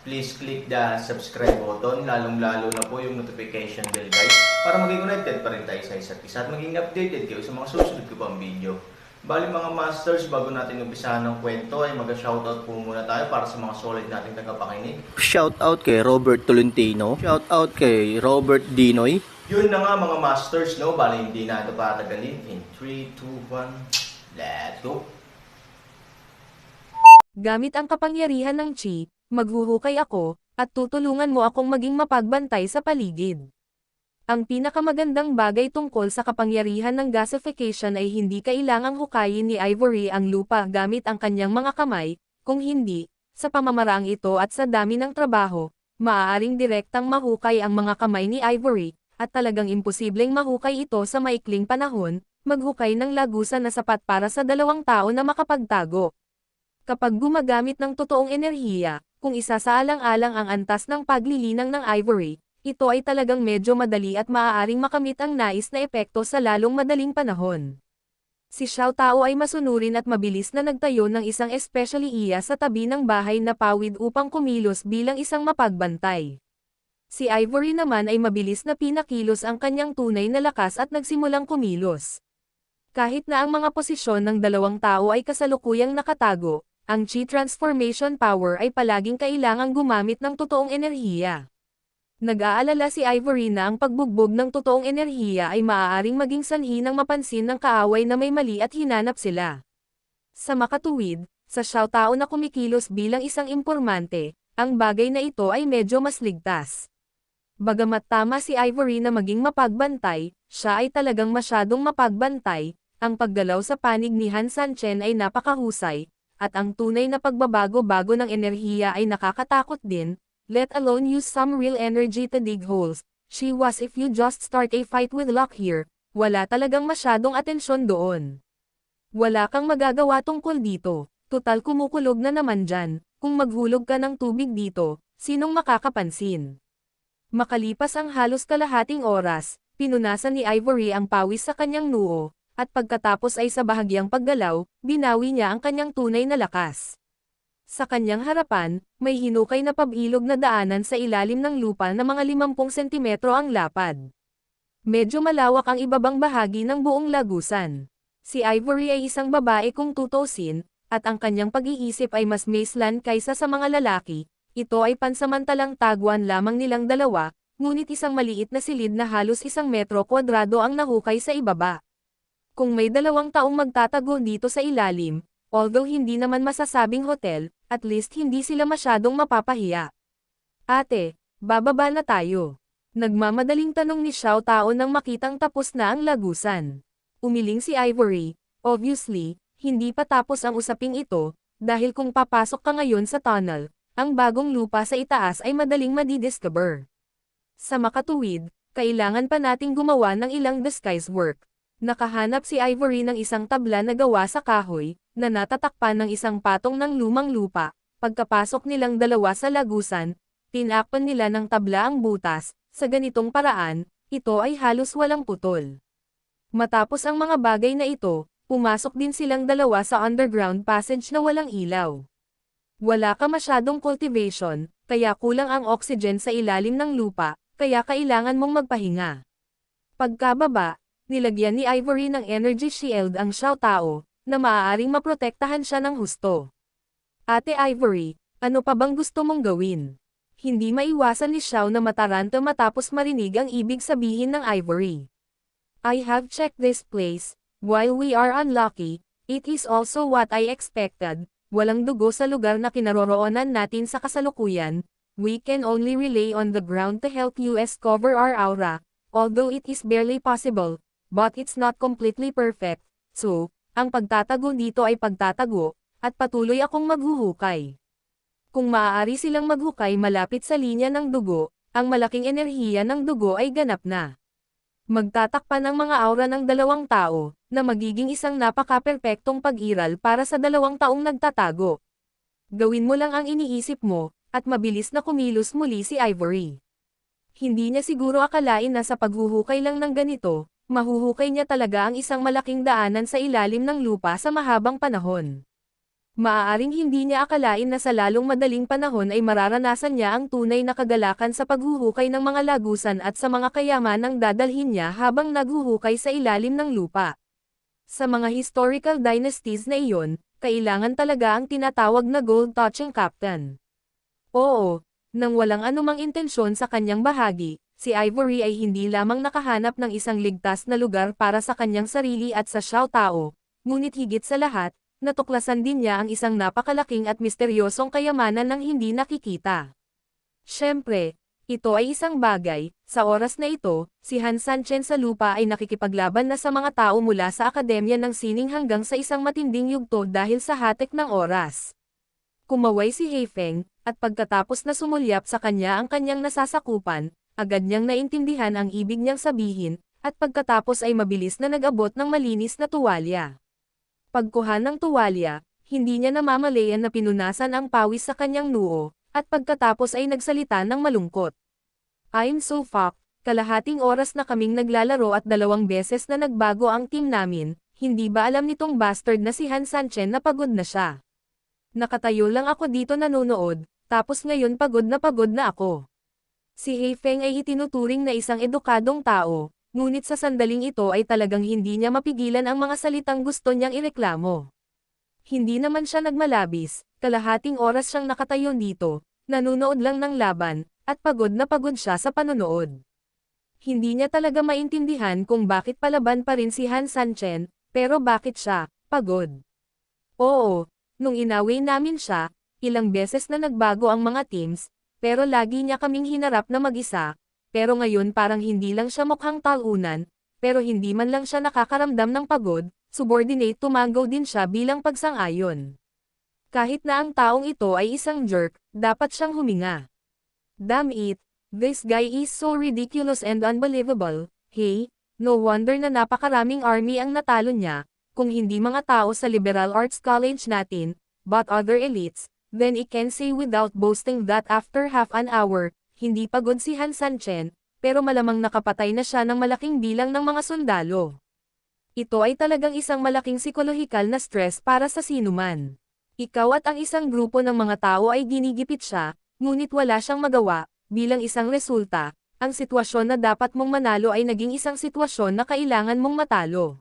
please click the subscribe button, lalong-lalo na po yung notification bell guys, para maging connected pa rin tayo sa isa't isa at maging updated kayo sa mga susunod ko pang video. Bali mga masters, bago natin umpisahan ng kwento ay mag-shoutout po muna tayo para sa mga solid nating tagapakinig. Shoutout kay Robert Tolentino. Shoutout kay Robert Dinoy. Yun na nga mga masters, no? Bali hindi na ito patagalin. In 3, 2, 1, let's go! Gamit ang kapangyarihan ng chi, maghuhukay ako, at tutulungan mo akong maging mapagbantay sa paligid. Ang pinakamagandang bagay tungkol sa kapangyarihan ng gasification ay hindi kailangang hukayin ni Ivory ang lupa gamit ang kanyang mga kamay, kung hindi, sa pamamaraang ito at sa dami ng trabaho, maaaring direktang mahukay ang mga kamay ni Ivory, at talagang imposibleng mahukay ito sa maikling panahon, maghukay ng lagusan na sapat para sa dalawang tao na makapagtago. Kapag gumagamit ng totoong enerhiya, kung isasaalang-alang ang antas ng paglilinang ng ivory, ito ay talagang medyo madali at maaaring makamit ang nais na epekto sa lalong madaling panahon. Si Xiao Tao ay masunurin at mabilis na nagtayo ng isang especially iya sa tabi ng bahay na pawid upang kumilos bilang isang mapagbantay. Si Ivory naman ay mabilis na pinakilos ang kanyang tunay na lakas at nagsimulang kumilos. Kahit na ang mga posisyon ng dalawang tao ay kasalukuyang nakatago, ang Chi Transformation Power ay palaging kailangang gumamit ng totoong enerhiya. Nag-aalala si Ivory na ang pagbugbog ng totoong enerhiya ay maaaring maging sanhi ng mapansin ng kaaway na may mali at hinanap sila. Sa makatuwid, sa Xiao Tao na kumikilos bilang isang impormante, ang bagay na ito ay medyo mas ligtas. Bagamat tama si Ivory na maging mapagbantay, siya ay talagang masyadong mapagbantay, ang paggalaw sa panig ni Han Sanchen ay napakahusay, at ang tunay na pagbabago-bago ng enerhiya ay nakakatakot din, let alone use some real energy to dig holes. She was if you just start a fight with luck here, wala talagang masyadong atensyon doon. Wala kang magagawa tungkol dito, total kumukulog na naman dyan, kung maghulog ka ng tubig dito, sinong makakapansin? Makalipas ang halos kalahating oras, pinunasan ni Ivory ang pawis sa kanyang noo, at pagkatapos ay sa bahagyang paggalaw, binawi niya ang kanyang tunay na lakas. Sa kanyang harapan, may hinukay na pabilog na daanan sa ilalim ng lupa na mga 50 sentimetro ang lapad. Medyo malawak ang ibabang bahagi ng buong lagusan. Si Ivory ay isang babae kung tutusin, at ang kanyang pag-iisip ay mas maislan kaysa sa mga lalaki, ito ay pansamantalang taguan lamang nilang dalawa, ngunit isang maliit na silid na halos isang metro kwadrado ang nahukay sa ibaba. Kung may dalawang taong magtatago dito sa ilalim, although hindi naman masasabing hotel, at least hindi sila masyadong mapapahiya. Ate, bababa na tayo. Nagmamadaling tanong ni Xiao Tao nang makitang tapos na ang lagusan. Umiling si Ivory, obviously, hindi pa tapos ang usaping ito, dahil kung papasok ka ngayon sa tunnel, ang bagong lupa sa itaas ay madaling madidiscover. Sa makatuwid, kailangan pa nating gumawa ng ilang disguise work. Nakahanap si Ivory ng isang tabla na gawa sa kahoy, na natatakpan ng isang patong ng lumang lupa. Pagkapasok nilang dalawa sa lagusan, tinakpan nila ng tabla ang butas, sa ganitong paraan, ito ay halos walang putol. Matapos ang mga bagay na ito, pumasok din silang dalawa sa underground passage na walang ilaw. Wala ka masyadong cultivation, kaya kulang ang oxygen sa ilalim ng lupa, kaya kailangan mong magpahinga. Pagkababa, nilagyan ni Ivory ng energy shield ang Xiao Tao, na maaaring maprotektahan siya ng husto. Ate Ivory, ano pa bang gusto mong gawin? Hindi maiwasan ni Xiao na mataranta matapos marinig ang ibig sabihin ng Ivory. I have checked this place, while we are unlucky, it is also what I expected, walang dugo sa lugar na kinaroroonan natin sa kasalukuyan, we can only rely on the ground to help us cover our aura, although it is barely possible, but it's not completely perfect, so, ang pagtatago dito ay pagtatago, at patuloy akong maghuhukay. Kung maaari silang maghukay malapit sa linya ng dugo, ang malaking enerhiya ng dugo ay ganap na. Magtatakpan ang mga aura ng dalawang tao, na magiging isang napaka-perpektong pag-iral para sa dalawang taong nagtatago. Gawin mo lang ang iniisip mo, at mabilis na kumilos muli si Ivory. Hindi niya siguro akalain na sa paghuhukay lang ng ganito, mahuhukay niya talaga ang isang malaking daanan sa ilalim ng lupa sa mahabang panahon. Maaaring hindi niya akalain na sa lalong madaling panahon ay mararanasan niya ang tunay na kagalakan sa paghuhukay ng mga lagusan at sa mga kayamanang dadalhin niya habang naghuhukay sa ilalim ng lupa. Sa mga historical dynasties na iyon, kailangan talaga ang tinatawag na gold-touching captain. Oo, nang walang anumang intensyon sa kanyang bahagi, si Ivory ay hindi lamang nakahanap ng isang ligtas na lugar para sa kanyang sarili at sa Xiao Tao, ngunit higit sa lahat, natuklasan din niya ang isang napakalaking at misteryosong kayamanan ng hindi nakikita. Siyempre, ito ay isang bagay, sa oras na ito, si Han Sanchen sa lupa ay nakikipaglaban na sa mga tao mula sa akademya ng sining hanggang sa isang matinding yugto dahil sa hatek ng oras. Kumaway si Heifeng, at pagkatapos na sumulyap sa kanya ang kanyang nasasakupan, agad niyang naintindihan ang ibig niyang sabihin, at pagkatapos ay mabilis na nag-abot ng malinis na tuwalya. Pagkuha ng tuwalya, hindi niya namamalayan na pinunasan ang pawis sa kanyang noo, at pagkatapos ay nagsalita ng malungkot. I'm so fucked, kalahating oras na kaming naglalaro at dalawang beses na nagbago ang team namin, hindi ba alam nitong bastard na si Han Sanchen na pagod na siya. Nakatayo lang ako dito nanonood, tapos ngayon pagod na pagod na ako. Si Heifeng ay itinuturing na isang edukadong tao, ngunit sa sandaling ito ay talagang hindi niya mapigilan ang mga salitang gusto niyang ireklamo. Hindi naman siya nagmalabis, kalahating oras siyang nakatayo dito, nanonood lang ng laban, at pagod na pagod siya sa panonood. Hindi niya talaga maintindihan kung bakit palaban pa rin si Han Sanchen, pero bakit siya, pagod. Oo, nung inaway namin siya, ilang beses na nagbago ang mga teams, pero lagi niya kaming hinarap na mag-isa, pero ngayon parang hindi lang siya mukhang talunan, pero hindi man lang siya nakakaramdam ng pagod, subordinate tumanggaw din siya bilang pagsang-ayon. Kahit na ang taong ito ay isang jerk, dapat siyang huminga. Damn it, this guy is so ridiculous and unbelievable, hey, no wonder na napakaraming army ang natalo niya, kung hindi mga tao sa liberal arts college natin, but other elites, then I can say without boasting that after half an hour, hindi pagod si Han Sanchen, pero malamang nakapatay na siya ng malaking bilang ng mga sundalo. Ito ay talagang isang malaking psikolohikal na stress para sa sinuman. Ikaw at ang isang grupo ng mga tao ay ginigipit siya, ngunit wala siyang magawa, bilang isang resulta, ang sitwasyon na dapat mong manalo ay naging isang sitwasyon na kailangan mong matalo.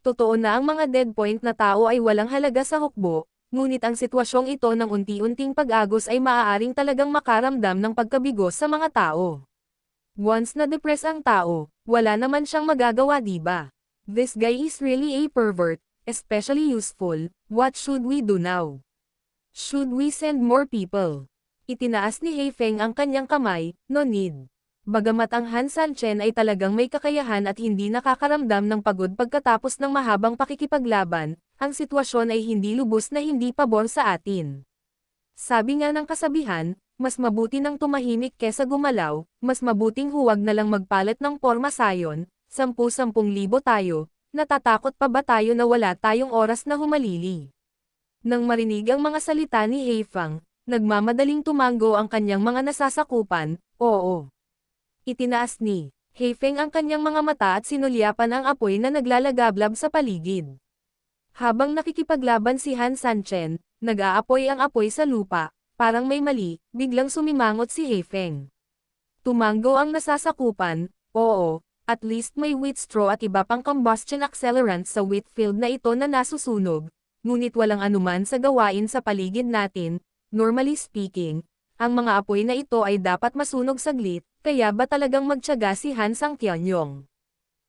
Totoo na ang mga dead point na tao ay walang halaga sa hukbo, ngunit ang sitwasyong ito ng unti-unting pag-agos ay maaaring talagang makaramdam ng pagkabigo sa mga tao. Once na-depress ang tao, wala naman siyang magagawa diba? This guy is really a pervert, especially useful, what should we do now? Should we send more people? Itinaas ni Heifeng ang kanyang kamay, no need. Bagamat ang Han Sanchen ay talagang may kakayahan at hindi nakakaramdam ng pagod pagkatapos ng mahabang pakikipaglaban, ang sitwasyon ay hindi lubos na hindi pabor sa atin. Sabi nga ng kasabihan, mas mabuti nang tumahimik kesa gumalaw, mas mabuting huwag na lang magpalit ng porma sayon, sampu-sampung libo tayo, natatakot pa ba tayo na wala tayong oras na humalili? Nang marinig ang mga salita ni Heifang, nagmamadaling tumanggo ang kanyang mga nasasakupan, oo. Itinaas ni Heifeng ang kanyang mga mata at sinulyapan ang apoy na naglalagablab sa paligid. Habang nakikipaglaban si Han Sanchen, nag-aapoy ang apoy sa lupa, parang may mali, biglang sumimangot si Heifeng. Tumanggo ang nasasakupan, oo, at least may wheat straw at iba pang combustion accelerant sa wheat field na ito na nasusunog, ngunit walang anuman sa gawain sa paligid natin, normally speaking, ang mga apoy na ito ay dapat masunog saglit, kaya ba talagang magtyaga si Han Sang Tianyong?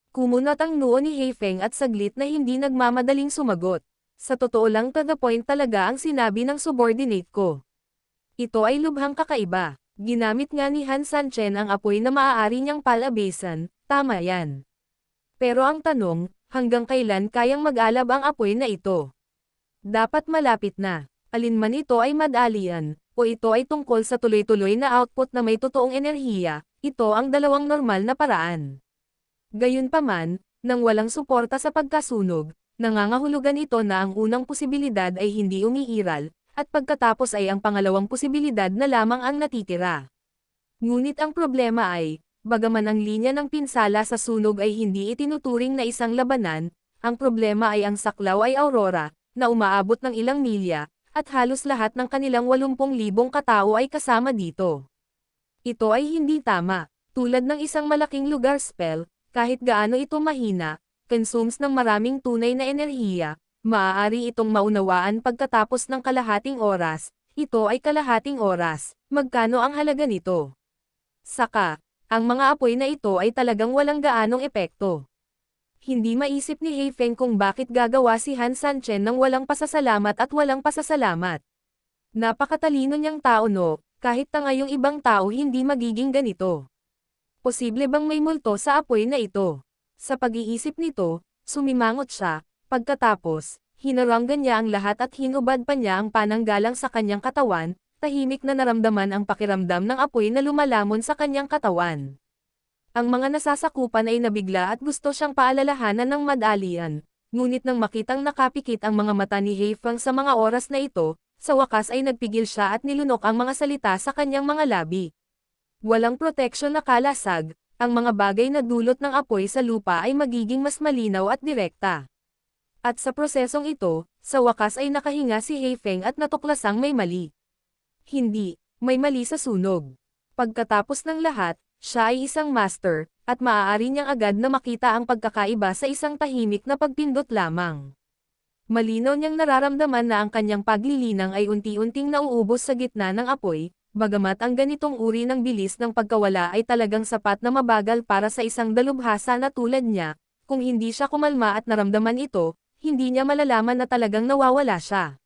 Kumunot ang noo ni Heifeng at saglit na hindi nagmamadaling sumagot. Sa totoo lang to the point talaga ang sinabi ng subordinate ko. Ito ay lubhang kakaiba. Ginamit nga ni Han Sanchen ang apoy na maaari niyang palabesan, tama yan. Pero ang tanong, hanggang kailan kayang mag-alab ang apoy na ito? Dapat malapit na. Alinman ito ay madalian, o ito ay tungkol sa tuloy-tuloy na output na may totoong enerhiya, ito ang dalawang normal na paraan. Gayunpaman, nang walang suporta sa pagkasunog, nangangahulugan ito na ang unang posibilidad ay hindi umiiral, at pagkatapos ay ang pangalawang posibilidad na lamang ang natitira. Ngunit ang problema ay, bagaman ang linya ng pinsala sa sunog ay hindi itinuturing na isang labanan, ang problema ay ang saklaw ay aurora, na umaabot ng ilang milya, at halos lahat ng kanilang 80,000 katao ay kasama dito. Ito ay hindi tama, tulad ng isang malaking lugar spell, kahit gaano ito mahina, consumes ng maraming tunay na enerhiya, maaari itong maunawaan pagkatapos ng kalahating oras, ito ay kalahating oras, magkano ang halaga nito? Saka, ang mga apoy na ito ay talagang walang gaanong epekto. Hindi maisip ni Heifeng kung bakit gagawa si Han Sanchen ng walang pasasalamat at walang pasasalamat. Napakatalino niyang tao no, kahit tanga yung ibang tao hindi magiging ganito. Posible bang may multo sa apoy na ito? Sa pag-iisip nito, sumimangot siya, pagkatapos, hinaranggan niya ang lahat at hinubad pa niya ang pananggalang sa kanyang katawan, tahimik na naramdaman ang pakiramdam ng apoy na lumalamon sa kanyang katawan. Ang mga nasasakupan ay nabigla at gusto siyang paalalahanan ng madalian, ngunit nang makitang nakapikit ang mga mata ni Heifeng sa mga oras na ito, sa wakas ay nagpigil siya at nilunok ang mga salita sa kanyang mga labi. Walang proteksyon na kalasag, ang mga bagay na dulot ng apoy sa lupa ay magiging mas malinaw at direkta. At sa prosesong ito, sa wakas ay nakahinga si Heifeng at natuklasang may mali. Hindi, may mali sa sunog. Pagkatapos ng lahat, siya ay isang master, at maaari niyang agad na makita ang pagkakaiba sa isang tahimik na pagpindot lamang. Malinaw niyang nararamdaman na ang kanyang paglilinang ay unti-unting nauubos sa gitna ng apoy, bagamat ang ganitong uri ng bilis ng pagkawala ay talagang sapat na mabagal para sa isang dalubhasa na tulad niya, kung hindi siya kumalma at naramdaman ito, hindi niya malalaman na talagang nawawala siya.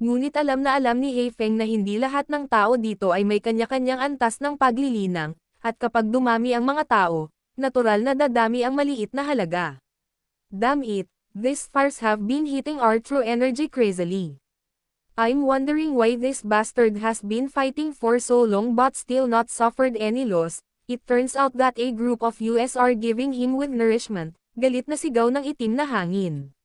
Ngunit alam na alam ni Heifeng na hindi lahat ng tao dito ay may kanya-kanyang antas ng paglilinang, at kapag dumami ang mga tao, natural na dadami ang maliit na halaga. Damn it, these fires have been hitting our true energy crazily. I'm wondering why this bastard has been fighting for so long but still not suffered any loss. It turns out that a group of US are giving him with nourishment, galit na sigaw ng itim na hangin.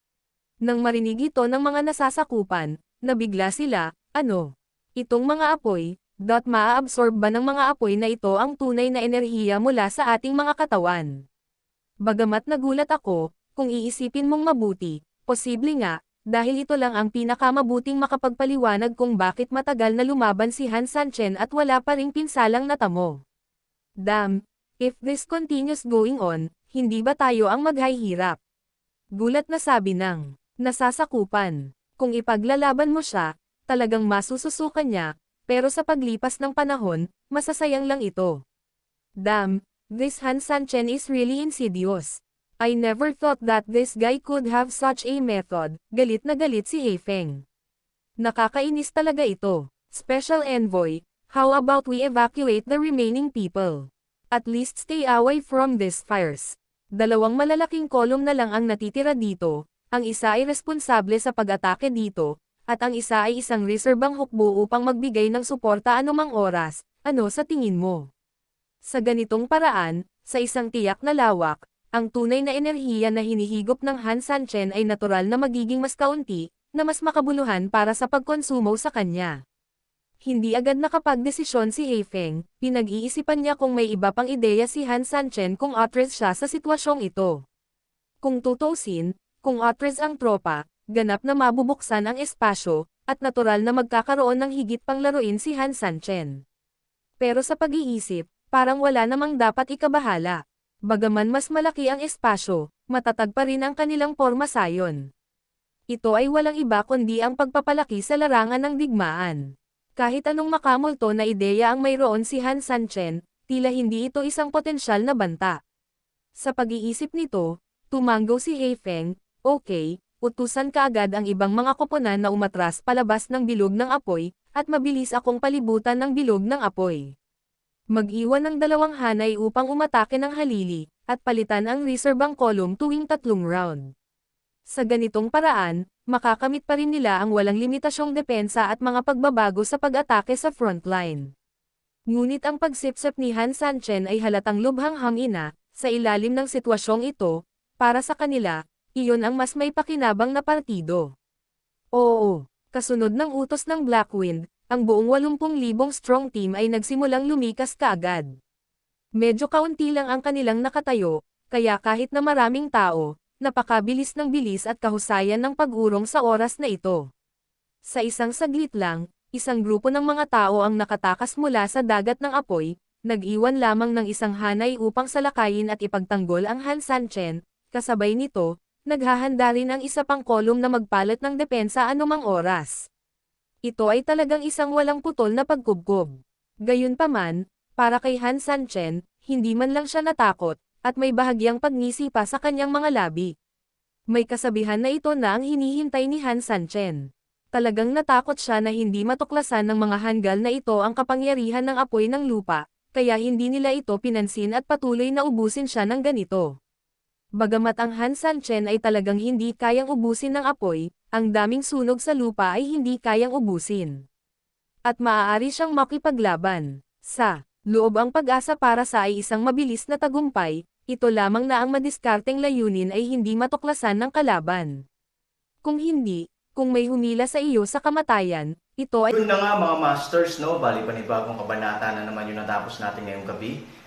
Nang marinig ito ng mga nasasakupan, nabigla sila, ano? Itong mga apoy, dot maa-absorb ba ng mga apoy na ito ang tunay na enerhiya mula sa ating mga katawan? Bagamat nagulat ako, kung iisipin mong mabuti, posible nga, dahil ito lang ang pinakamabuting makapagpaliwanag kung bakit matagal na lumaban si Han Sanchen at wala pa ring pinsalang natamo. Damn, if this continues going on, hindi ba tayo ang maghahirap? Gulat na sabi ng nasasakupan. Kung ipaglalaban mo siya, talagang masususukan niya, pero sa paglipas ng panahon, masasayang lang ito. Damn, this Han Sanchen is really insidious. I never thought that this guy could have such a method, galit na galit si Heifeng. Nakakainis talaga ito. Special Envoy, how about we evacuate the remaining people? At least stay away from these fires. Dalawang malalaking kolom na lang ang natitira dito, ang isa ay responsable sa pag-atake dito, at ang isa ay isang reserbang hukbo upang magbigay ng suporta anumang oras, ano sa tingin mo? Sa ganitong paraan, sa isang tiyak na lawak, ang tunay na enerhiya na hinihigop ng Han Sanchen ay natural na magiging mas kaunti, na mas makabuluhan para sa pagkonsumo sa kanya. Hindi agad nakapagdesisyon si Heifeng, pinag-iisipan niya kung may iba pang ideya si Han Sanchen kung atres siya sa sitwasyong ito. Kung tutusin, kung atres ang tropa, ganap na mabubuksan ang espasyo, at natural na magkakaroon ng higit pang laruin si Han Sanchen. Pero sa pag-iisip, parang wala namang dapat ikabahala. Bagaman mas malaki ang espasyo, matatag pa rin ang kanilang porma sayon. Ito ay walang iba kundi ang pagpapalaki sa larangan ng digmaan. Kahit anong makamulto na ideya ang mayroon si Han Sanchen, tila hindi ito isang potensyal na banta. Sa pag-iisip nito, tumanggo si Heifeng, okay, utusan kaagad ang ibang mga koponan na umatras palabas ng bilog ng apoy, at mabilis akong palibutan ng bilog ng apoy. Mag-iwan ng dalawang hanay upang umatake ng halili, at palitan ang reserbang kolum tuwing tatlong round. Sa ganitong paraan, makakamit pa rin nila ang walang limitasyong depensa at mga pagbabago sa pag-atake sa frontline. Ngunit ang pagsipsip ni Han Sanchen ay halatang lubhang hangina, sa ilalim ng sitwasyong ito, para sa kanila, iyon ang mas may pakinabang na partido. Oo, kasunod ng utos ng Blackwind, ang buong 80,000 strong team ay nagsimulang lumikas kaagad. Medyo kaunti lang ang kanilang nakatayo, kaya kahit na maraming tao, napakabilis ng bilis at kahusayan ng pag-urong sa oras na ito. Sa isang saglit lang, isang grupo ng mga tao ang nakatakas mula sa dagat ng apoy, nag-iwan lamang ng isang hanay upang salakayin at ipagtanggol ang Han Sanchen, kasabay nito, naghahanda rin ang isa pang kolum na magpalat ng depensa anumang oras. Ito ay talagang isang walang putol na pagkubkob. Gayunpaman, para kay Han Sanchen, hindi man lang siya natakot, at may bahagyang pagngisi pa sa kanyang mga labi. May kasabihan na ito na ang hinihintay ni Han Sanchen. Talagang natakot siya na hindi matuklasan ng mga hanggal na ito ang kapangyarihan ng apoy ng lupa, kaya hindi nila ito pinansin at patuloy na ubusin siya ng ganito. Bagamat ang Han Sanchen ay talagang hindi kayang ubusin ng apoy, ang daming sunog sa lupa ay hindi kayang ubusin. At maaari siyang makipaglaban. Sa loob ang pag-asa para sa ay isang mabilis na tagumpay, ito lamang na ang madiskarteng layunin ay hindi matuklasan ng kalaban. Kung hindi, kung may humila sa iyo sa kamatayan, ito ay Yun na nga mga masters, no? Bali panibagong kabanata na naman yung natapos natin ngayong gabi.